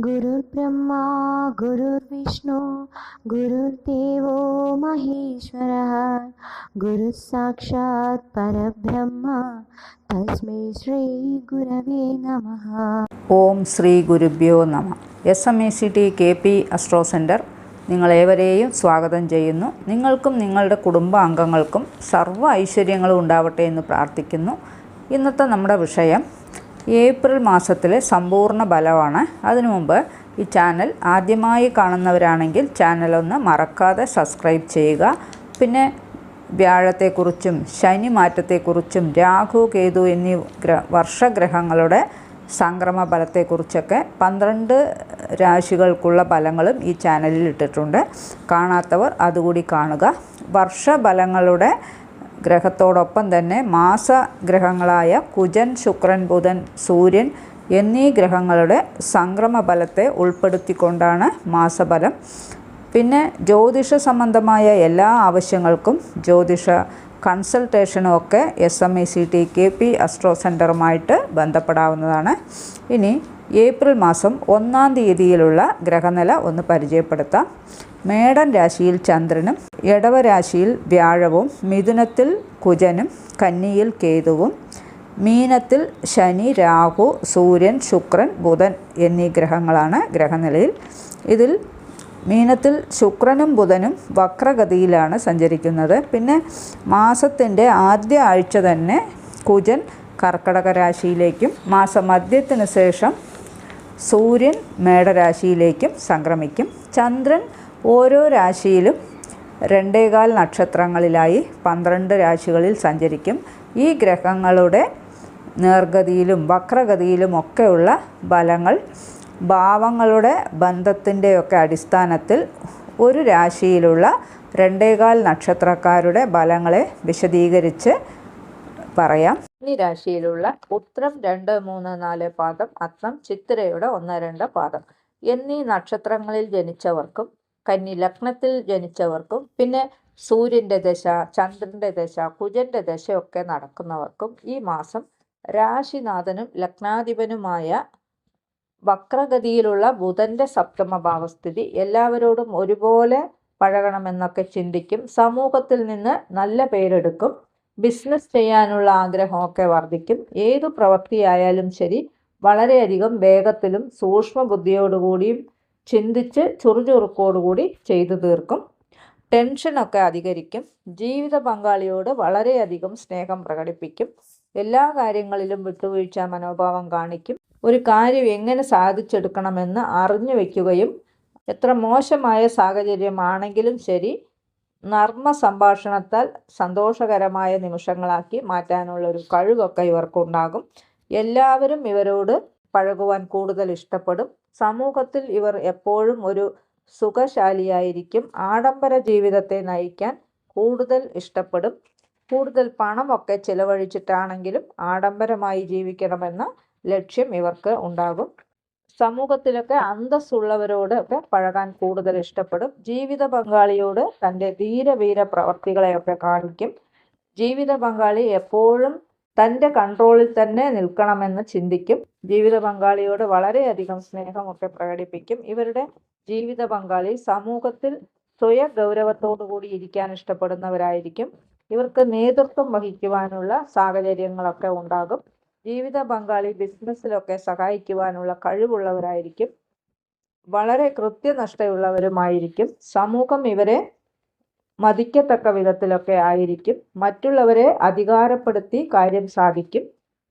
गुरुर्ब्रह्मा गुरुर्विष्णु गुरुर्देवो महेश्वरः गुरुः साक्षात् परब्रह्म तस्मै श्रीगुरवे नमः ഓം ശ്രീ ഗുരുഭ്യോ നമ S M E C T K P astro centre നിങ്ങളേവരെയും സ്വാഗതം ചെയ്യുന്നു നിങ്ങൾക്കും നിങ്ങളുടെ കുടുംബാംഗങ്ങൾക്കും സർവ്വ ഐശ്വര്യങ്ങളും ഉണ്ടാവട്ടെ എന്ന് പ്രാർത്ഥിക്കുന്നു ഇന്നത്തെ നമ്മുടെ വിഷയം ഏപ്രിൽ മാസത്തിലെ സമ്പൂർണ ബലമാണ്. അതിനു മുമ്പ് ഈ ചാനൽ ആദ്യമായി കാണുന്നവരാണെങ്കിൽ ചാനലൊന്ന് മറക്കാതെ സബ്സ്ക്രൈബ് ചെയ്യുക. പിന്നെ വ്യാഴത്തെക്കുറിച്ചും ശനി മാറ്റത്തെക്കുറിച്ചും രാഹു കേതു എന്നീ ഗ്ര വർഷഗ്രഹങ്ങളുടെ സംക്രമ ഫലത്തെക്കുറിച്ചൊക്കെ പന്ത്രണ്ട് രാശികൾക്കുള്ള ഫലങ്ങളും ഈ ചാനലിൽ ഇട്ടിട്ടുണ്ട്. കാണാത്തവർ അതുകൂടി കാണുക. വർഷഫലങ്ങളുടെ ഗ്രഹത്തോടൊപ്പം തന്നെ മാസ ഗ്രഹങ്ങളായ കുജൻ ശുക്രൻ ബുധൻ സൂര്യൻ എന്നീ ഗ്രഹങ്ങളുടെ സംക്രമ ഫലത്തെ ഉൾപ്പെടുത്തിക്കൊണ്ടാണ് മാസഫലം. പിന്നെ ജ്യോതിഷ സംബന്ധമായ എല്ലാ ആവശ്യങ്ങൾക്കും ജ്യോതിഷ കൺസൾട്ടേഷനും ഒക്കെ S M E C T K P astro സെന്ററുമായിട്ട് ബന്ധപ്പെടാവുന്നതാണ്. ഇനി ഏപ്രിൽ മാസം ഒന്നാം തീയതിയിലുള്ള ഗ്രഹനില ഒന്ന് പരിചയപ്പെടുത്താം. മേടൻ രാശിയിൽ ചന്ദ്രനും ഇടവരാശിയിൽ വ്യാഴവും മിഥുനത്തിൽ കുജനും കന്നിയിൽ കേതുവും മീനത്തിൽ ശനി രാഹു സൂര്യൻ ശുക്രൻ ബുധൻ എന്നീ ഗ്രഹങ്ങളാണ് ഗ്രഹനിലയിൽ. ഇതിൽ മീനത്തിൽ ശുക്രനും ബുധനും വക്രഗതിയിലാണ് സഞ്ചരിക്കുന്നത്. പിന്നെ മാസത്തിന്റെ ആദ്യ ആഴ്ച തന്നെ കുജൻ കർക്കടക രാശിയിലേക്കും മാസമധ്യത്തിന് ശേഷം സൂര്യൻ മേടരാശിയിലേക്കും സംക്രമിക്കും. ചന്ദ്രൻ ഓരോ രാശിയിലും രണ്ടേകാൽ നക്ഷത്രങ്ങളിലായി പന്ത്രണ്ട് രാശികളിൽ സഞ്ചരിക്കും. ഈ ഗ്രഹങ്ങളുടെ നേർഗതിയിലും വക്രഗതിയിലും ഒക്കെയുള്ള ബലങ്ങൾ ഭാവങ്ങളുടെ ബന്ധത്തിന്റെയൊക്കെ അടിസ്ഥാനത്തിൽ ഒരു രാശിയിലുള്ള രണ്ടേകാൽ നക്ഷത്രക്കാരുടെ ബലങ്ങളെ വിശദീകരിച്ച് പറയാം. ഈ രാശിയിലുള്ള ഉത്രം രണ്ട് മൂന്ന് നാല് പാദം അത്രം ചിത്തിരയുടെ ഒന്ന് രണ്ട് പാദം. എന്നീ നക്ഷത്രങ്ങളിൽ ജനിച്ചവർക്കും കന്നി ലഗ്നത്തിൽ ജനിച്ചവർക്കും പിന്നെ സൂര്യന്റെ ദശ ചന്ദ്രന്റെ ദശ കുജന്റെ ദശയൊക്കെ നടക്കുന്നവർക്കും ഈ മാസം രാശിനാഥനും ലഗ്നാധിപനുമായ വക്രഗതിയിലുള്ള ബുധന്റെ സപ്തമ ഭാവസ്ഥിതി എല്ലാവരോടും ഒരുപോലെ പഴകണമെന്നൊക്കെ ചിന്തിക്കും. സമൂഹത്തിൽ നിന്ന് നല്ല പേരെടുക്കും. ബിസിനസ് ചെയ്യാനുള്ള ആഗ്രഹമൊക്കെ വർദ്ധിക്കും. ഏതു പ്രവൃത്തിയായാലും ശരി വളരെയധികം വേഗത്തിലും സൂക്ഷ്മ ബുദ്ധിയോടുകൂടിയും ചിന്തിച്ച് ചുറുചുറുക്കോടുകൂടി ചെയ്തു തീർക്കും. ടെൻഷനൊക്കെ അധികരിക്കും. ജീവിത പങ്കാളിയോട് വളരെയധികം സ്നേഹം പ്രകടിപ്പിക്കും. എല്ലാ കാര്യങ്ങളിലും വിട്ടുവീഴ്ച മനോഭാവം കാണിക്കും. ഒരു കാര്യം എങ്ങനെ സാധിച്ചെടുക്കണമെന്ന് അറിഞ്ഞു വയ്ക്കുകയും എത്ര മോശമായ സാഹചര്യമാണെങ്കിലും ശരി നർമ്മ സംഭാഷണത്താൽ സന്തോഷകരമായ നിമിഷങ്ങളാക്കി മാറ്റാനുള്ള ഒരു കഴിവൊക്കെ ഇവർക്കുണ്ടാകും. എല്ലാവരും ഇവരോട് പഴകുവാൻ കൂടുതൽ ഇഷ്ടപ്പെടും. സമൂഹത്തിൽ ഇവർ എപ്പോഴും ഒരു സുഖശാലിയായിരിക്കും. ആഡംബര ജീവിതത്തെ നയിക്കാൻ കൂടുതൽ ഇഷ്ടപ്പെടും. കൂടുതൽ പണമൊക്കെ ചിലവഴിച്ചിട്ടാണെങ്കിലും ആഡംബരമായി ജീവിക്കണമെന്ന ലക്ഷ്യം ഇവർക്ക് ഉണ്ടാകും. സമൂഹത്തിലൊക്കെ അന്തസ്സുള്ളവരോട് ഒക്കെ പഴകാൻ കൂടുതൽ ഇഷ്ടപ്പെടും. ജീവിത പങ്കാളിയോട് തന്റെ ധീരവീര പ്രവർത്തികളെയൊക്കെ കാണിക്കും. ജീവിത പങ്കാളി എപ്പോഴും തന്റെ കൺട്രോളിൽ തന്നെ നിൽക്കണമെന്ന് ചിന്തിക്കും. ജീവിത പങ്കാളിയോട് വളരെയധികം സ്നേഹമൊക്കെ പ്രകടിപ്പിക്കും. ഇവരുടെ ജീവിത പങ്കാളി സമൂഹത്തിൽ സ്വയ ഗൗരവത്തോടു കൂടി ഇരിക്കാൻ ഇഷ്ടപ്പെടുന്നവരായിരിക്കും. ഇവർക്ക് നേതൃത്വം വഹിക്കുവാനുള്ള സാഹചര്യങ്ങളൊക്കെ ഉണ്ടാകും. ജീവിത പങ്കാളി ബിസിനസ്സിലൊക്കെ സഹായിക്കുവാനുള്ള കഴിവുള്ളവരായിരിക്കും. വളരെ കൃത്യനിഷ്ഠയുള്ളവരുമായിരിക്കും. സമൂഹം ഇവരെ മതിക്കത്തക്ക വിധത്തിലൊക്കെ ആയിരിക്കും. മറ്റുള്ളവരെ അധികാരപ്പെടുത്തി കാര്യം സാധിക്കും.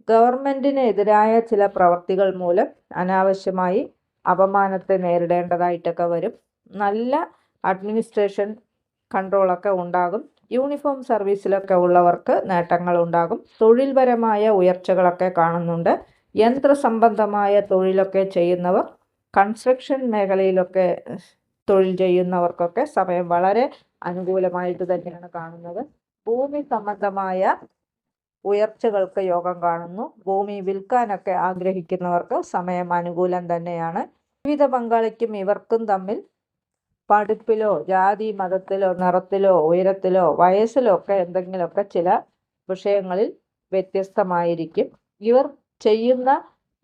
ഗവൺമെന്റിനെതിരായ ചില പ്രവർത്തികൾ മൂലം അനാവശ്യമായി അപമാനത്തെ നേരിടേണ്ടതായിട്ടൊക്കെ വരും. നല്ല അഡ്മിനിസ്ട്രേഷൻ കൺട്രോളൊക്കെ ഉണ്ടാകും. യൂണിഫോം സർവീസിലൊക്കെ ഉള്ളവർക്ക് നേട്ടങ്ങൾ ഉണ്ടാകും തൊഴിൽപരമായ ഉയർച്ചകളൊക്കെ കാണുന്നുണ്ട്. യന്ത്രസംബന്ധമായ തൊഴിലൊക്കെ ചെയ്യുന്നവർ കൺസ്ട്രക്ഷൻ മേഖലയിലൊക്കെ തൊഴിൽ ചെയ്യുന്നവർക്കൊക്കെ സമയം വളരെ അനുകൂലമായിട്ട് തന്നെയാണ് കാണുന്നത്. ഭൂമി സംബന്ധമായ ഉയർച്ചകൾക്ക് യോഗം കാണുന്നു. ഭൂമി വിൽക്കാനൊക്കെ ആഗ്രഹിക്കുന്നവർക്ക് സമയം അനുകൂലം തന്നെയാണ്. ജീവിത പങ്കാളിക്കും ഇവർക്കും തമ്മിൽ പഠിപ്പിലോ ജാതി മതത്തിലോ നിറത്തിലോ ഉയരത്തിലോ വയസ്സിലോ ഒക്കെ എന്തെങ്കിലുമൊക്കെ ചില വിഷയങ്ങളിൽ വ്യത്യസ്തമായിരിക്കും. ഇവർ ചെയ്യുന്ന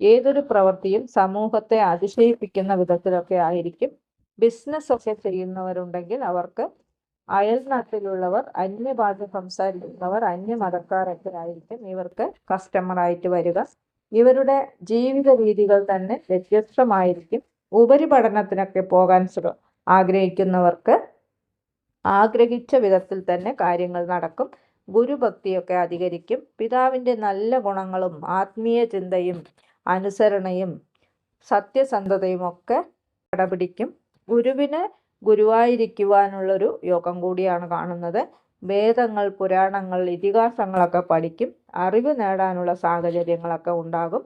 ഏതൊരു പ്രവൃത്തിയും സമൂഹത്തെ അതിശയിപ്പിക്കുന്ന വിധത്തിലൊക്കെ ആയിരിക്കും. ബിസിനസ് ഒക്കെ ചെയ്യുന്നവരുണ്ടെങ്കിൽ അവർക്ക് അയൽനാട്ടിലുള്ളവർ അന്യഭാഷ സംസാരിക്കുന്നവർ അന്യമതക്കാരൊക്കെ ആയിരിക്കും ഇവർക്ക് കസ്റ്റമറായിട്ട് വരിക. ഇവരുടെ ജീവിത രീതികൾ തന്നെ വ്യത്യസ്തമായിരിക്കും. ഉപരിപഠനത്തിനൊക്കെ പോകാൻ ശ്രമ ആഗ്രഹിക്കുന്നവർക്ക് ആഗ്രഹിച്ച വിധത്തിൽ തന്നെ കാര്യങ്ങൾ നടക്കും. ഗുരുഭക്തിയൊക്കെ അധികരിക്കും. പിതാവിന്റെ നല്ല ഗുണങ്ങളും ആത്മീയ ചിന്തയും അനുസരണയും സത്യസന്ധതയും ഒക്കെ കടപിടിക്കും. ഗുരുവിന് ഗുരുവായിരിക്കുവാനുള്ളൊരു യോഗം കൂടിയാണ് കാണുന്നത്. വേദങ്ങൾ പുരാണങ്ങൾ ഇതിഹാസങ്ങളൊക്കെ പഠിക്കും. അറിവ് നേടാനുള്ള സാഹചര്യങ്ങളൊക്കെ ഉണ്ടാകും.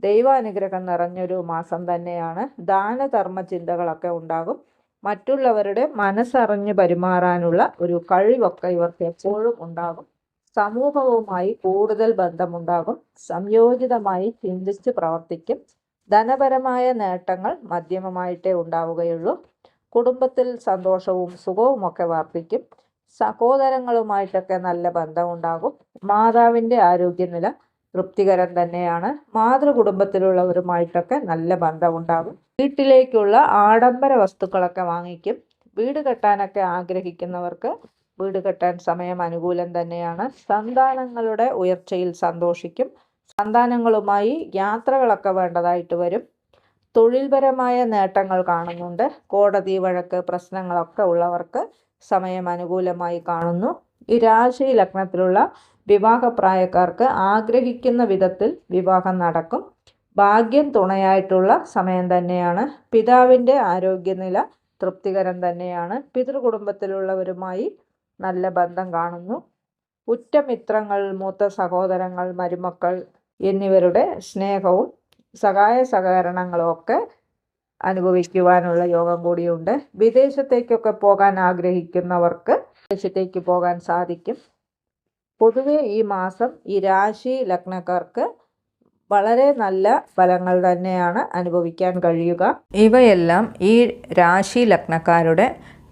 ദൈവാനുഗ്രഹം നിറഞ്ഞൊരു മാസം തന്നെയാണ്. ദാനധർമ്മ ചിന്തകളൊക്കെ ഉണ്ടാകും. മറ്റുള്ളവരുടെ മനസ്സറിഞ്ഞ് പെരുമാറാനുള്ള ഒരു കഴിവൊക്കെ ഇവർക്ക് എപ്പോഴും ഉണ്ടാകും. സമൂഹവുമായി കൂടുതൽ ബന്ധമുണ്ടാകും. സംയോജിതമായി ചിന്തിച്ച് പ്രവർത്തിക്കും. ധനപരമായ നേട്ടങ്ങൾ മധ്യമമായിട്ടേ ഉണ്ടാവുകയുള്ളൂ. കുടുംബത്തിൽ സന്തോഷവും സുഖവും ഒക്കെ വർദ്ധിക്കും. സഹോദരങ്ങളുമായിട്ടൊക്കെ നല്ല ബന്ധമുണ്ടാകും. മാതാവിന്റെ ആരോഗ്യനില തൃപ്തികരം തന്നെയാണ്. മാതൃകുടുംബത്തിലുള്ളവരുമായിട്ടൊക്കെ നല്ല ബന്ധമുണ്ടാകും വീട്ടിലേക്കുള്ള ആഡംബര വസ്തുക്കളൊക്കെ വാങ്ങിക്കും. വീട് കെട്ടാനൊക്കെ ആഗ്രഹിക്കുന്നവർക്ക് വീട് കെട്ടാൻ സമയം അനുകൂലം തന്നെയാണ്. സന്താനങ്ങളുടെ ഉയർച്ചയിൽ സന്തോഷിക്കും. സന്താനങ്ങളുമായി യാത്രകളൊക്കെ വേണ്ടതായിട്ട് വരും. തൊഴിൽപരമായ നേട്ടങ്ങൾ കാണുന്നുണ്ട്. കോടതി വഴക്ക് പ്രശ്നങ്ങളൊക്കെ ഉള്ളവർക്ക് സമയം അനുകൂലമായി കാണുന്നു. ഈ രാശി ലഗ്നത്തിലുള്ള വിവാഹപ്രായക്കാർക്ക് ആഗ്രഹിക്കുന്ന വിധത്തിൽ വിവാഹം നടക്കും. ഭാഗ്യം തുണയായിട്ടുള്ള സമയം തന്നെയാണ്. പിതാവിന്റെ ആരോഗ്യനില തൃപ്തികരം തന്നെയാണ്. പിതൃകുടുംബത്തിലുള്ളവരുമായി നല്ല ബന്ധം കാണുന്നു. ഉറ്റമിത്രങ്ങൾ മൂത്ത സഹോദരങ്ങൾ മരുമക്കൾ എന്നിവരുടെ സ്നേഹവും സഹായ സഹകരണങ്ങളും ഒക്കെ അനുഭവിക്കുവാനുള്ള യോഗം കൂടിയുണ്ട്. വിദേശത്തേക്കൊക്കെ പോകാൻ ആഗ്രഹിക്കുന്നവർക്ക് വിദേശത്തേക്ക് പോകാൻ സാധിക്കും. പൊതുവെ ഈ മാസം ഈ രാശി ലഗ്നക്കാർക്ക് വളരെ നല്ല ഫലങ്ങൾ തന്നെയാണ് അനുഭവിക്കാൻ കഴിയുക. ഇവയെല്ലാം ഈ രാശി ലഗ്നക്കാരുടെ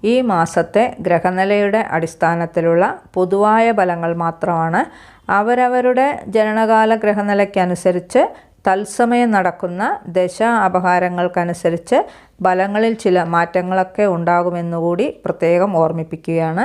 ഈ മാസത്തെ ഗ്രഹനിലയുടെ അടിസ്ഥാനത്തിലുള്ള പൊതുവായ ഫലങ്ങൾ മാത്രമാണ്. അവരവരുടെ ജനനകാല ഗ്രഹനിലയ്ക്കനുസരിച്ച് തത്സമയം നടക്കുന്ന ദശ അപഹാരങ്ങൾക്കനുസരിച്ച് ഫലങ്ങളിൽ ചില മാറ്റങ്ങളൊക്കെ ഉണ്ടാകുമെന്നുകൂടി പ്രത്യേകം ഓർമ്മിപ്പിക്കുകയാണ്.